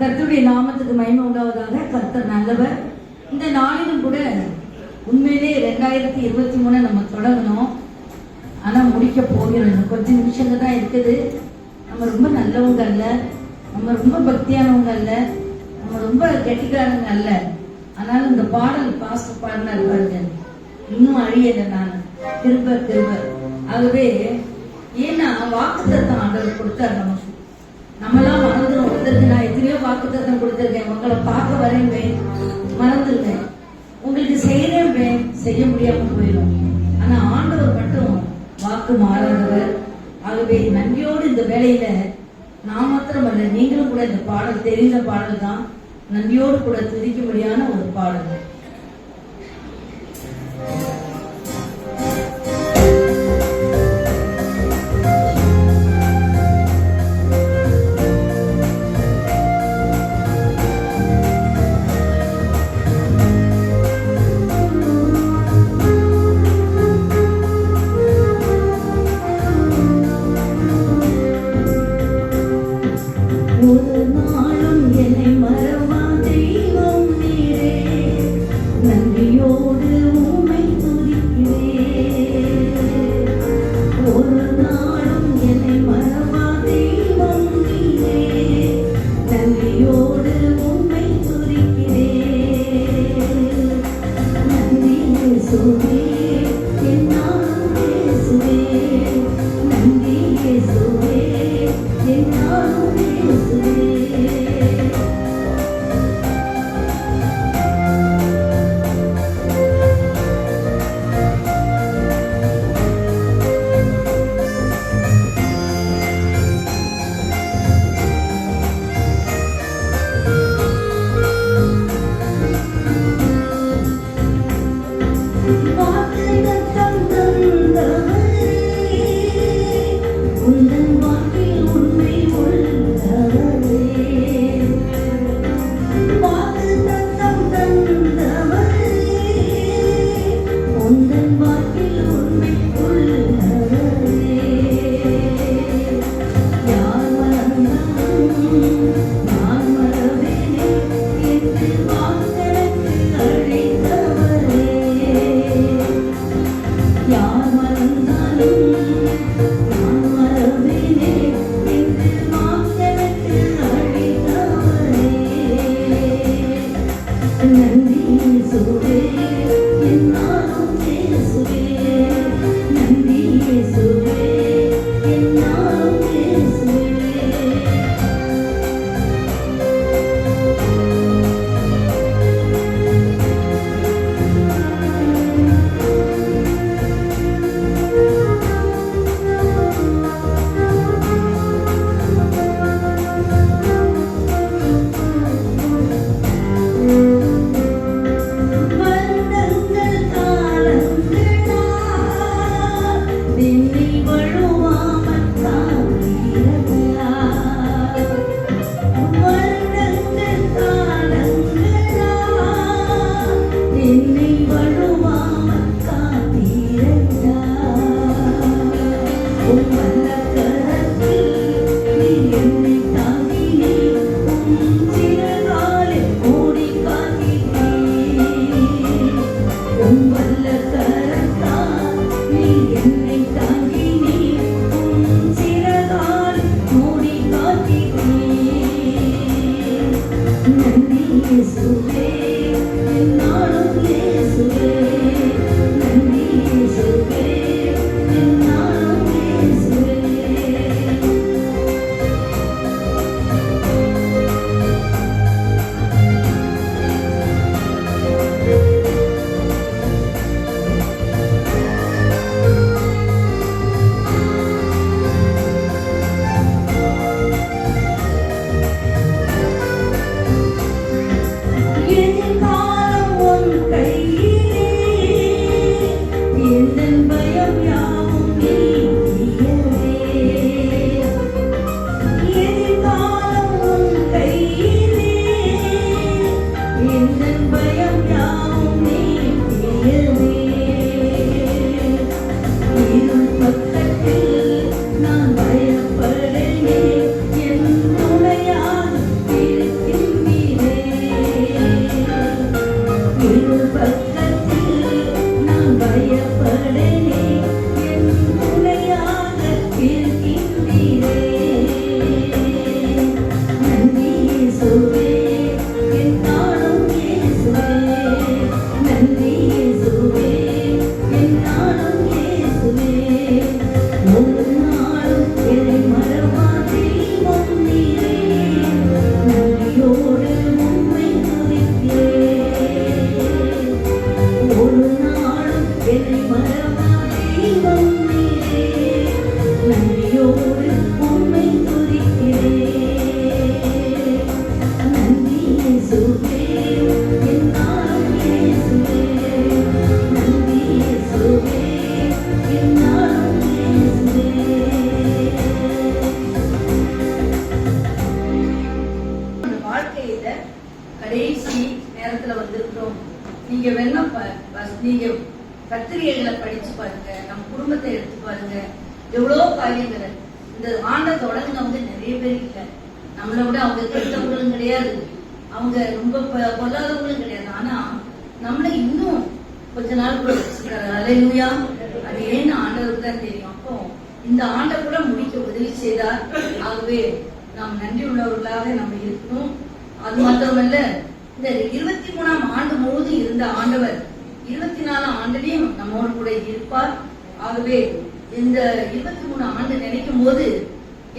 கர்த்தருடைய நாமத்துக்கு மகிமை உண்டாவதாக கர்த்தர் நல்லவர். இந்த நாளிலும் கூட உண்மையிலே ரெண்டாயிரத்தி இருபத்தி மூணு நம்ம தொடங்கணும். ஆனா முடிக்க போகிறோம். கொஞ்சம் நிமிஷங்க தான் இருக்குது. நம்ம ரொம்ப நல்லவங்க அல்ல. நம்ம ரொம்ப பக்தியானவங்க அல்ல. நம்ம ரொம்ப கெட்டிக்காரங்க அல்ல. ஆனாலும் இந்த பாடல் பாஸ்ட் பாடினார் பாருங்க. இன்னும் அழியலை நான். திரும்ப திரும்ப. ஆகவே ஏன்னா வாக்குத்தத்தம் ஆண்டவர் கொடுத்தார் நமக்கு. நம்மளாம் மறந்துடும் ஒருத்தருக்கு நான் எத்தனையோ வாக்கு தத்தம் கொடுத்துருக்கேன். உங்களை பார்க்க வரேன் மறந்துருக்கேன் உங்களுக்கு செய்யறேன் செய்ய முடியாம போயிடும். ஆனா ஆண்டவர் மட்டும் வாக்கு மாறாதவர். ஆகவே நன்றியோடு இந்த வேலையில நான் மாத்திரமல்ல நீங்களும் கூட இந்த பாடல் தெரிந்த பாடல் தான் நன்றியோடு கூட துதிக்கும்படியான ஒரு பாடல். இந்த ஆண்டை கூட முடிக்க உதவி செய்தார். ஆகவே நாம் நன்றி உள்ளவர்களாக நம்ம இருக்கணும். அது மாத்திரமல்ல இந்த இருபத்தி மூணாம் ஆண்டு முழுவதும் இருந்த ஆண்டவர் இருபத்தி நாலாம் ஆண்டுலயும் நம்மோடு கூட இருப்பார். ஆகவே இந்த இருபத்தி மூணு ஆண்டு நினைக்கும் போது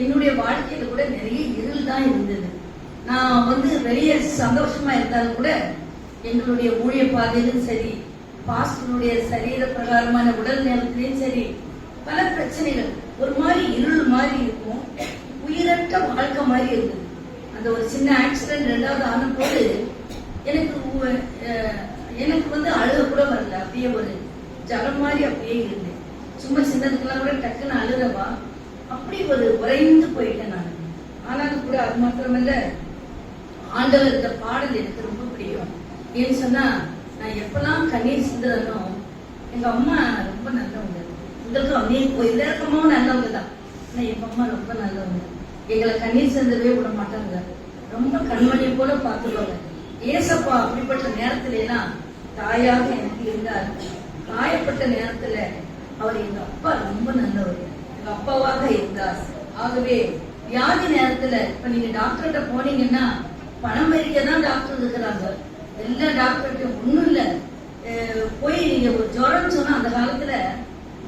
என்னுடைய வாழ்க்கையில கூட நிறைய இருள் தான் இருந்தது. நான் வந்து வெளியே சந்தோஷமா இருந்தாலும் கூட எங்களுடைய ஊழிய பாதையிலும் சரி பாஸ்டருடைய சரீர பிரகாரமான உடல் நேரத்திலையும் சரி பல பிரச்சனைகள். ஒரு மாதிரி இருள் மாதிரி இருக்கும். உயிரற்ற வாழ்க்கை மாதிரி இருந்தது அந்த ஒரு சின்ன ஆக்சிடென்ட் ரெண்டாவது ஆன போது எனக்கு எனக்கு வந்து அழுக கூட வரல. அப்படியே ஒரு ஜலம் மாதிரி அப்படியே இருந்தேன். சும்மா சின்னதுக்கெல்லாம் கூட டக்குன்னு அழுகவா அப்படி ஒரு உறைந்து போயிட்டேன் நான். ஆனாலும் கூட அது மாத்திரமல்ல ஆண்டவர் இந்த பாடல் எனக்கு ரொம்ப பிடிக்கும் ஏன்னு சொன்னா நான் எப்பெல்லாம் கண்ணீர் சிந்துறனோ எங்க அம்மா ரொம்ப நல்லவங்க. உங்களுக்கு நீ போய் அம்மாவும் நல்லவங்க தான் ஆனா எங்க அம்மா ரொம்ப நல்லவங்க. எங்களை கண்ணீர் சேர்ந்தவே விட மாட்டாங்க. ரொம்ப கண்மணியை போல பாத்துருவாங்க ஏசப்பா அப்படிப்பட்ட நேரத்துல எல்லாம் தாயாக எனக்கு இருந்தார். காயப்பட்ட நேரத்துல அவர் எங்க அப்பா ரொம்ப நல்லவர். எங்க அப்பாவாக இருந்தார். ஆகவே வியாதி நேரத்துல இப்ப நீங்க டாக்டர்கிட்ட போனீங்கன்னா பணம் வரிக்க தான் டாக்டர் இருக்கிறாங்க. எல்லா டாக்டர்கிட்டையும் ஒண்ணும் இல்ல. அஹ் போய் நீங்க ஒரு ஜுரம் சொன்னா அந்த காலத்துல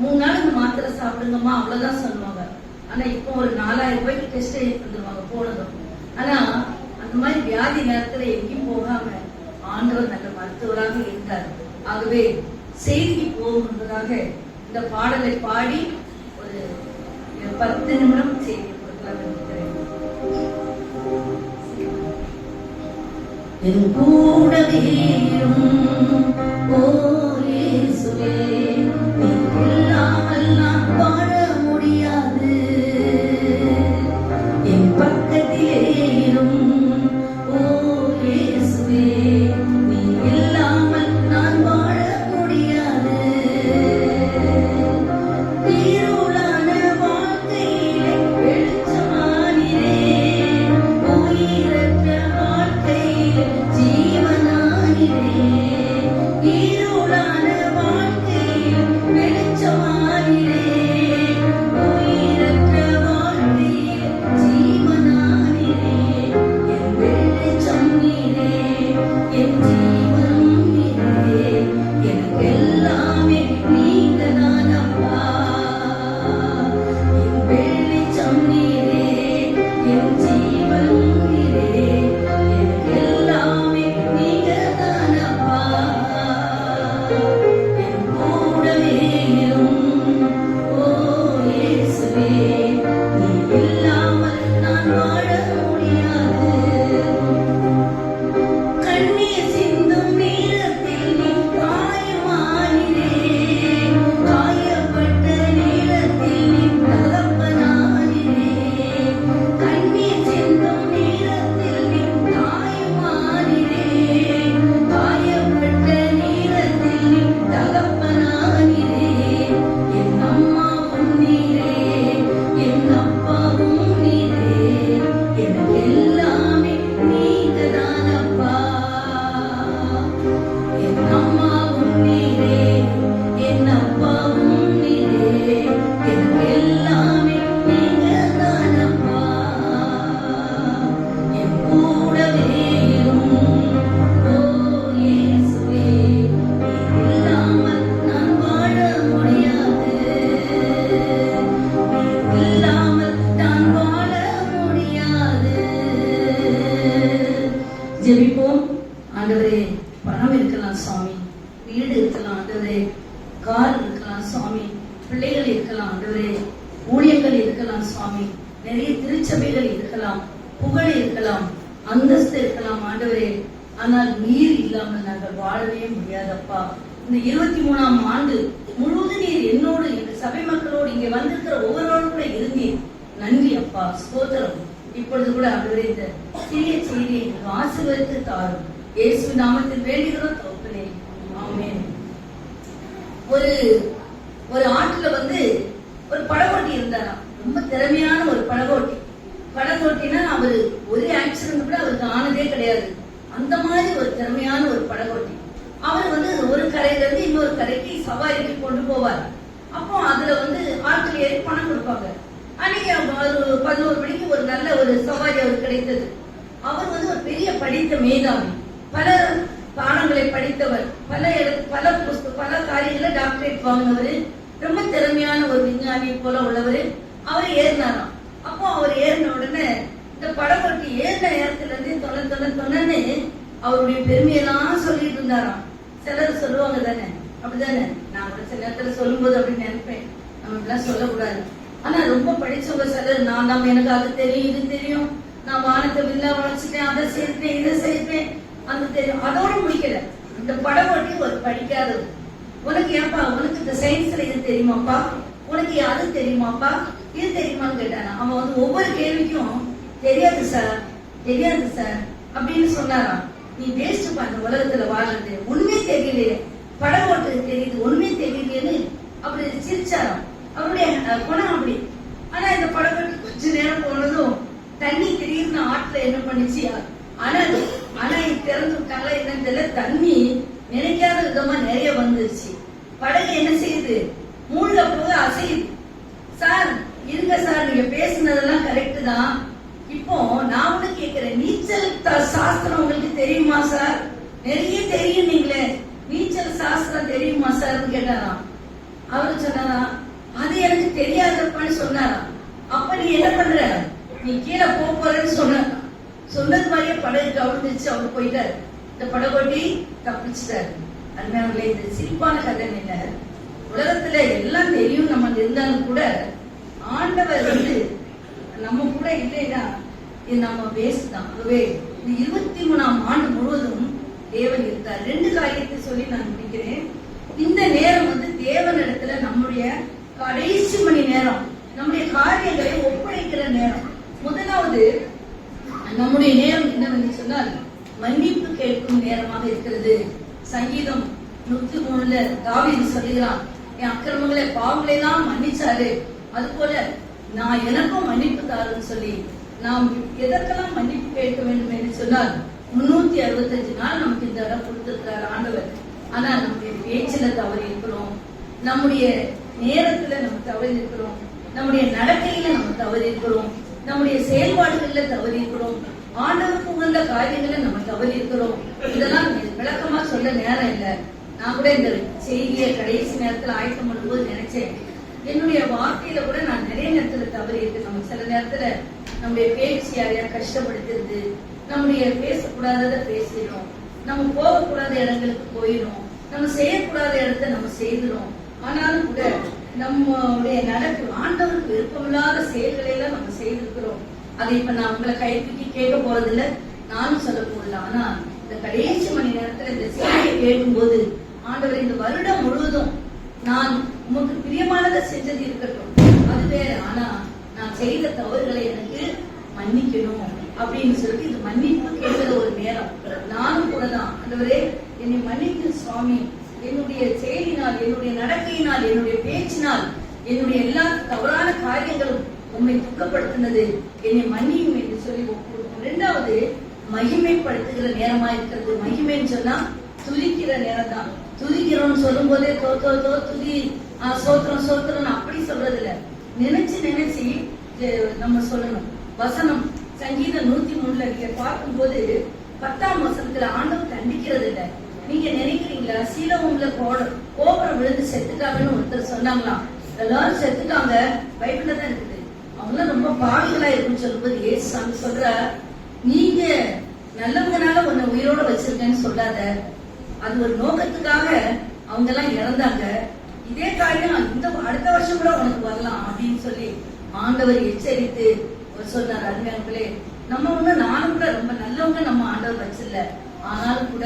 மூணு நாளுக்கு மாத்திரை சாப்பிடுங்கம்மா அவ்வளவுதான் சொல்லுவாங்க. ஆனா இப்போ ஒரு நாலாயிரம் ரூபாய்க்கு டெஸ்ட் எடுத்துருவாங்க போனதும். ஆனா அந்த மாதிரி வியாதி நேரத்துல எங்கேயும் போகாம ஆண்டவர் நல்ல மருத்துவராக இருந்தார். ஆகவே செய்திக்கு போகும்பதாக இந்த பாடலை பாடி ஒரு பத்து நிமிடம் செய்தி கொடுக்கலாம் நினைக்கிறேன். என் கூடவே ஓ ஜெபிப்போம். ஆண்டவரே பணம் இருக்கலாம் சுவாமி. வீடு இருக்கலாம் ஆண்டவரே. கார் இருக்கலாம் சுவாமி. பிள்ளைகள் இருக்கலாம் ஆண்டவரே. ஊழியர்கள் இருக்கலாம் சுவாமி. நிறைய திருச்சபைகள் இருக்கலாம். புகழ் இருக்கலாம். அந்தஸ்து இருக்கலாம் ஆண்டவரே. ஆனால் நீர் இல்லாமல் நாங்கள் வாழவே முடியாதப்பா. இந்த இருபத்தி மூணாம் ஆண்டு முழுவதும் நீர் என்னோடு எங்க சபை மக்களோடு இங்க வந்திருக்கிற ஒவ்வொருவரும் கூட இருந்தீர். நன்றி அப்பா. ஸ்தோத்திரம். இப்பொழுது கூட ஆண்டவரே இந்த சிறிய செய்தியை ஆசீர்வதித்து தாரும். இயேசு நாமத்தில் வேண்டுகிறோம் தோப்பனே ஆமே ஒரு ஒரு ஆட்டுல வந்து ஒரு படகோட்டி இருந்தாராம். ரொம்ப திறமையான ஒரு படகோட்டி. படகோட்டினா அவரு ஒரு ஆக்சிடென்ட் கூட அவருக்கு ஆனதே கிடையாது. அந்த மாதிரி ஒரு திறமையான ஒரு படகோட்டி. அவர் வந்து ஒரு கரையில இருந்து இன்னொரு கரைக்கு சவாரிக்கு கொண்டு போவார். அப்போ அதுல வந்து ஆட்கள் ஏறி பணம் கொடுப்பாங்க. அன்னைக்கு ஒரு பதினோரு மணிக்கு ஒரு நல்ல ஒரு சவாரி அவர் கிடைத்தது. அவர் வந்து ஒரு பெரிய படித்த மேதாவி. பல பாடங்களை படித்தவர். பல இடத்து பல புஸ்த பல காரியங்களை டாக்டரேட் வாங்கினவர். ரொம்ப திறமையான ஒரு விஞ்ஞானி போல உள்ளவர். அவர் ஏறினாராம். அப்போ அவர் ஏறின உடனே இந்த படகோட்டி ஏறின நேரத்துல இருந்து தொலை தொலை தொலைன்னு அவருடைய பெருமையெல்லாம் சொல்லிட்டு இருந்தாராம். சிலர் சொல்லுவாங்க தானே? அப்படிதானே நான் கூட சில நேரத்துல சொல்லும்போது அப்படின்னு நினைப்பேன். நம்ம இப்படிலாம் சொல்லக்கூடாது. ஆனா ரொம்ப படிச்சவங்க சிலர் நான் நம்ம எனக்கு அது தெரியும் இது தெரியும். நான் வானத்தை வில்லா வளைச்சிட்டேன் அதை சேர்ப்பேன் இதை சேர்ப்பேன். அந்த தெரியும் அதோட முடிக்கல. இந்த படம் ஓட்டி ஒரு படிக்காதது. உனக்கு ஏன்பா உனக்கு இந்த சயின்ஸ்ல இது தெரியுமாப்பா? உனக்கு அது தெரியுமாப்பா? இது தெரியுமான்னு கேட்டானா. அவன் வந்து ஒவ்வொரு கேள்விக்கும் தெரியாது சார் தெரியாது சார் அப்படின்னு சொன்னாராம். நீ வேஸ்ட் பண்ண உலகத்துல வாழ்றது ஒண்ணுமே தெரியலையே. படம் ஓட்டுறது தெரியுது ஒண்ணுமே தெரியலையேன்னு அப்படி சிரிச்சாராம். அவருடைய குணம் அப்படி. ஆனா இந்த படம் கொஞ்ச நேரம் போனதும் தண்ணி திடீர்னு ஆட்டுல என்ன பண்ணுச்சு? அனல் அணை திறந்து விட்டாங்களா என்னன்னு தெரியல தண்ணி நினைக்காத விதமா நிறைய வந்துருச்சு. படகு என்ன செய்யுது? மூழ்க போக அசையுது. சார் இருங்க சார் நீங்க பேசுனதெல்லாம் கரெக்ட் தான். இப்போ நான் ஒண்ணு கேக்குறேன். நீச்சல் சாஸ்திரம் உங்களுக்கு தெரியுமா சார்? நிறைய தெரியும் நீங்களே. நீச்சல் சாஸ்திரம் தெரியுமா சார் கேட்டாராம். அவரு சொன்னாராம் அது எனக்கு தெரியாதப்பான்னு சொன்னாராம். அப்ப நீ என்ன பண்ற? நீ கீழே போக போறேன்னு சொன்ன. சொன்னது மாதிரியே படகு கவிழ்ந்துச்சு அவர் போயிட்டாரு. இந்த படகோட்டி தப்பிச்சிட்டாரு. அருமையானவர்களே இந்த சிரிப்பான கதை என்ன? உலகத்துல எல்லாம் தெரியும் நம்ம இருந்தாலும் கூட ஆண்டவர் வந்து நம்ம கூட இல்லைன்னா இது நம்ம வேஸ்ட் தான். ஆகவே இந்த இருபத்தி மூணாம் ஆண்டு முழுவதும் தேவன் இருந்தார் ரெண்டு காரியத்தை சொல்லி நான் முடிக்கிறேன். இந்த நேரம் வந்து தேவனிடத்துல நம்முடைய கடைசி மணி நேரம் நம்முடைய காரியங்களை ஒப்படைக்கிற நேரம். முதலாவது நம்முடைய நேரம் என்னவென்று சொன்னால் மன்னிப்பு கேட்கும் நேரமாக இருக்கிறது. சங்கீதம் நூத்தி மூணுல தாவீது சொல்லுகிறான் என் அக்கிரமங்களை பாவங்களை எல்லாம் மன்னிச்சாரு. அது போல நான் எனக்கும் மன்னிப்பு தாருன்னு சொல்லி நாம் எதற்கெல்லாம் மன்னிப்பு கேட்க வேண்டும் என்று சொன்னால் முன்னூத்தி அறுபத்தஞ்சு நாள் நமக்கு இந்த இடம் கொடுத்திருக்கிறார் ஆண்டவர். ஆனா நம்முடைய பேச்சில தவறி இருக்கிறோம். நம்முடைய நேரத்துல நம்ம தவறி இருக்கிறோம் நம்முடைய நடக்கையில நம்ம தவறி இருக்கிறோம் நம்முடைய செயல்பாடுகள்ல தவறி இருக்கிறோம் ஆண்டவருக்கு உகந்த காரியங்களை நம்ம தவறி இருக்கிறோம் இதெல்லாம் விளக்கமா சொல்ல நேரம் இல்ல. நான் கூட இந்த செய்தியை கடைசி நேரத்துல ஆயத்தம் பண்ணும்போது நினைச்சேன். என்னுடைய வார்த்தையில கூட நான் நிறைய நேரத்துல தவறி இருக்கு நம்ம சில நேரத்துல நம்முடைய பேச்சு யாரையா கஷ்டப்படுத்துறது நம்முடைய பேசக்கூடாததை பேசிடும் நம்ம போகக்கூடாத இடங்களுக்கு போயிடும் நம்ம செய்யக்கூடாத இடத்த நம்ம செய்துறோம். ஆனாலும் கூட நம்மளுடைய நடப்பு ஆண்டவருக்கு விருப்பமில்லாத செயல்களை எல்லாம் நம்ம செய்திருக்கிறோம். அதை இப்ப நான் உங்களை கைப்பற்றி தூக்கி கேட்க போறதில்ல. நானும் சொல்ல போறதில்ல ஆனா இந்த கடைசி மணி நேரத்துல இந்த செய்தியை கேட்கும்போது ஆண்டவர் இந்த வருடம் முழுவதும் நான் உமக்கு பிரியமானதை செஞ்சது இருக்கட்டும். அது வேற. ஆனா நான் செய்த தவறுகளை எனக்கு மன்னிக்கணும் அப்படின்னு சொல்லிட்டு இது மன்னிப்பு கேட்கிற ஒரு நேரம். நானும் கூட தான். ஆண்டவரே என்னை மன்னிக்கு சுவாமி என்னுடைய செயலினால் என்னுடைய நடக்கையினால் என்னுடைய பேச்சினால் என்னுடைய எல்லா தவறான காரியங்களும் உண்மை துக்கப்படுத்தினது. என்னை மன்னியும் என்று சொல்லி ஒப்புக்கொடுக்கும் இரண்டாவது மகிமைப்படுத்துகிற நேரமா இருக்கிறது. மகிமைன்னு சொன்னா துதிக்கிற நேரம் தான் துதிக்கிறோம்னு சொல்லும் போதே தோ தோ தோ துதி. சோத்திரம் சோத்திரம் அப்படி சொல்றது இல்ல நினைச்சு நினைச்சு நம்ம சொல்லணும். வசனம் சங்கீதம் நூத்தி மூணுல நீங்க பார்க்கும்போது பத்தாம் வசனத்துல ஆண்டவர் கண்டிக்கிறது இல்ல நீங்க நினைக்கிறீங்களா? சீலவும்ல கோட கோபுரம் விழுந்து செத்துட்டாங்கன்னு ஒருத்தர் சொன்னாங்களாம் எல்லாரும் செத்துட்டாங்க. பைபிள்ல தான் இருக்குது. அவங்களாம் ரொம்ப பாவிகளா இருக்குன்னு சொல்லும்போது ஏசு சாமி சொல்ற நீங்க நல்லவங்கனால உன்னை உயிரோட வச்சிருக்கேன்னு சொல்லாத. அது ஒரு நோக்கத்துக்காக அவங்க எல்லாம் இறந்தாங்க. இதே காரியம் இந்த அடுத்த வருஷம் கூட உனக்கு வரலாம் அப்படின்னு சொல்லி ஆண்டவர் எச்சரித்து அவர் சொன்னார் அருமையாங்களே நம்ம ஒண்ணு நானும் கூட ரொம்ப நல்லவங்க நம்ம ஆண்டவர் வச்சில்ல. ஆனாலும் கூட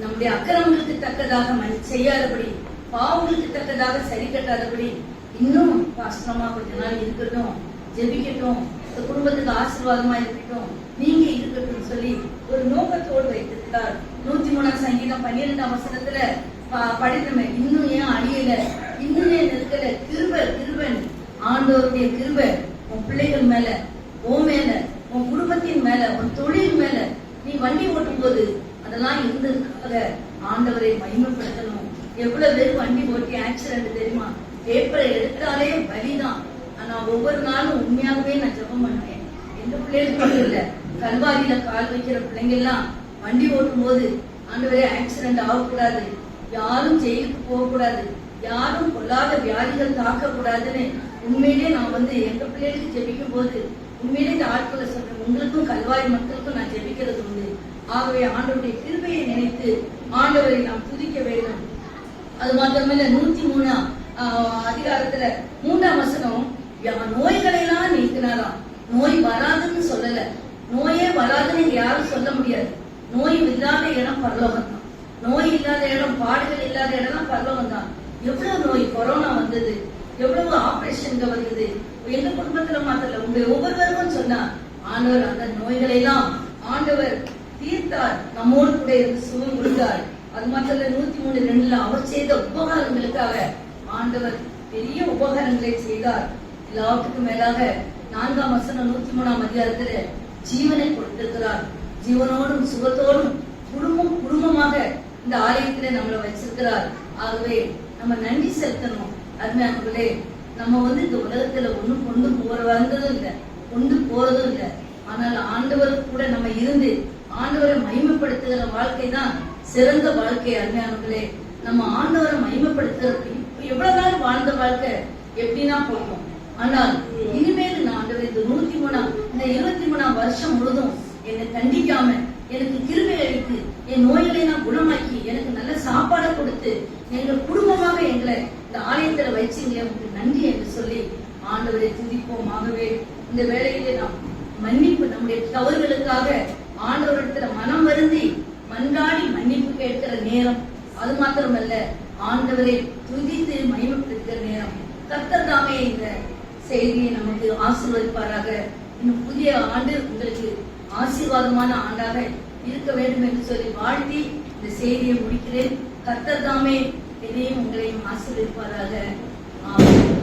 நம்முடைய அக்கிரமங்களுக்கு தக்கதாக செய்யாதபடி பாவங்களுக்கு தக்கதாக சரி கட்டாதபடி இன்னும் கஷ்டமா கொஞ்ச நாள் இருக்கட்டும் ஜெபிக்கட்டும் இந்த குடும்பத்துக்கு ஆசீர்வாதமா இருக்கட்டும் நீங்க இருக்கட்டும் சொல்லி ஒரு நோக்கத்தோடு வைத்திருக்கிறார். நூத்தி மூணாம் சங்கீதம் பன்னிரெண்டாம் வசனத்துல ப- இன்னும் ஏன் அழியல? இன்னும் ஏன் நிற்கல கிருப கிருபன். ஆண்டோருடைய கிருப உன் பிள்ளைகள் மேல உன் மேல உன் குடும்பத்தின் மேல உன் தொழில் மேல. நீ வண்டி ஓட்டும் போது அதெல்லாம் இருந்ததுக்காக ஆண்டவரை மகிமைப்படுத்தணும். எவ்வளவு பேர் வண்டி ஓட்டி ஆக்சிடென்ட் தெரியுமா? பேப்பரை எடுத்தாலே பலிதான் ஆனா ஒவ்வொரு நாளும் உண்மையாகவே நான் ஜெபம் பண்ணுவேன். எந்த பிள்ளைகளுக்கு இல்ல கல்வாரியில கால் வைக்கிற பிள்ளைங்க எல்லாம் வண்டி ஓட்டும் போது ஆண்டவரே ஆக்சிடென்ட் ஆகக்கூடாது. யாரும் ஜெயிலுக்கு போகக்கூடாது. யாரும் கொள்ளாத வியாதிகள் தாக்கக்கூடாதுன்னு உண்மையிலே நான் வந்து எங்க பிள்ளைகளுக்கு ஜெபிக்கும் போது உண்மையிலே இந்த ஆட்களை சொல்றேன். உங்களுக்கும் கல்வாரி மக்களுக்கும் நான் ஜெபிக்கிறது உண்டு. ஆகவே ஆண்டவருடைய கிருபையை நினைத்து ஆண்டவரை நாம் துதிக்க வேண்டும். அது மாத்திரமில்ல நூத்தி மூணாம் ஆஹ், அதிகாரத்துல மூன்றாம் வசனம் யா- நோய்களை எல்லாம் நீக்கினாராம் நோய் வராதுன்னு சொல்லல. நோயே வராதுன்னு இங்க யாரும் சொல்ல முடியாது. நோய் இல்லாத இடம் பரலோகம் தான் நோய் இல்லாத இடம் பாடுகள் இல்லாத இடம் பரலோகம் தான் எவ்வளவு நோய் கொரோனா வந்தது? எவ்வளவு ஆபரேஷன்க வந்தது எங்க குடும்பத்துல மாத்திரம் உங்க ஒவ்வொருவருக்கும் சொன்னா ஆண்டவர் அந்த நோய்களை எல்லாம் ஆண்டவர் தீர்த்தார். நம்மோடு கூட இருந்து சுகம் கொடுத்தார். அது மாத்திரம் இல்ல, நூத்தி மூணு ரெண்டுல அவர் செய்த உபகாரங்களுக்காக ஆண்டவர் பெரிய உபகாரங்களை செய்தார். எல்லாத்துக்கும் மேலாக நான்காம் வசனம் நூத்தி மூணாம் அதிகாரத்துல ஜீவனை கொடுத்திருக்கிறார். ஜீவனோடும் சுகத்தோடும் குடும்பம் குடும்பமாக இந்த ஆலயத்துல நம்மளை வச்சிருக்கிறார். ஆகவே நம்ம நன்றி செலுத்தணும். அருமையானவர்களே நம்ம வந்து இந்த உலகத்துல ஒண்ணும் கொண்டு போற வந்ததும் இல்லை கொண்டு போறதும் இல்லை. ஆனால் ஆண்டவர் கூட நம்ம இருந்து ஆண்டவரை மகிமைப்படுத்துகிற வாழ்க்கை தான் சிறந்த வாழ்க்கை அருமையானவர்களே நம்ம ஆண்டவரை மகிமைப்படுத்துறதுக்கு எவ்வளவு நாள் வாழ்ந்த வாழ்க்கை? எப்படின்னா போகும். ஆனால் இனிமேல் நான் ஆண்டவர் இந்த நூத்தி மூணாம் இந்த இருபத்தி மூணாம் வருஷம் முழுதும் என்னை கண்டிக்காம எனக்கு கிருமை அளித்து என் நோய்களை நான் குணமாக்கி எனக்கு நல்ல சாப்பாடை கொடுத்து எங்கள் குடும்பமாக எங்களை இந்த ஆலயத்துல வச்சீங்களே உங்களுக்கு நன்றி என்று சொல்லி ஆண்டவரை துதிப்போம் ஆகவே இந்த வேலையிலே நாம் மன்னிப்பு நம்முடைய தவறுகளுக்காக ஆண்டவரிடத்துல மனம் வருந்தி மன்றாடி மன்னிப்பு கேட்கிற நேரம். அது மாத்திரமல்ல ஆண்டவரை துதித்து மகிமைப்படுத்துகிற நேரம். கர்த்தர் தாமே இந்த செய்தியை நமக்கு ஆசீர்வதிப்பாராக. இன்னும் புதிய ஆண்டு உங்களுக்கு ஆசீர்வாதமான ஆண்டாக இருக்க வேண்டும் என்று சொல்லி வாழ்த்தி இந்த செய்தியை முடிக்கிறேன். கத்தர் தாமே எதையும் உங்களையும் ஆசீர்வதிப்பாராக. ஆமாம்